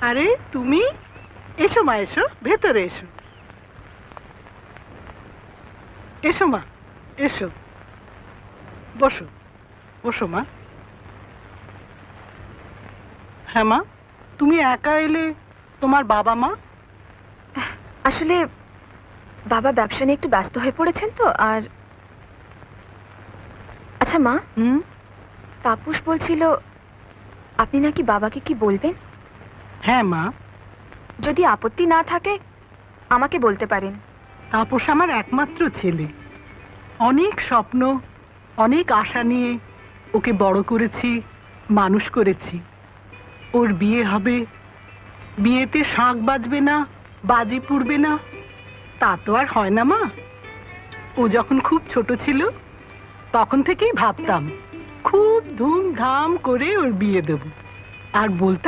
আরে তুমি? এসো মা এসো ভেতরে এসো। এসো মা এসো। বসো বসো মা। হ্যাঁ মা তুমি একা এলে তোমার বাবা মা? আসলে বাবা ব্যবসা নিয়ে একটু ব্যস্ত হয়ে পড়েছেন তো আর আচ্ছা মা হুম? তাপুস বলছিল আপনি নাকি বাবাকে কি বলবেন? হ্যাঁ মা। যদি আপত্তি না থাকে আমাকে বলতে পারেন। তাপস আমার একমাত্র ছেলে। অনেক স্বপ্ন অনেক আশা নিয়ে ওকে বড় করেছি মানুষ করেছি। ওর বিয়ে হবে বিয়েতে শাঁখ বাজবে না বাজি পুড়বে না তা তো আর হয় না মা। ও যখন খুব ছোট ছিল তখন থেকেই ভাবতাম খুব ধুমধাম করে ওর বিয়ে দেব। আর বলতাম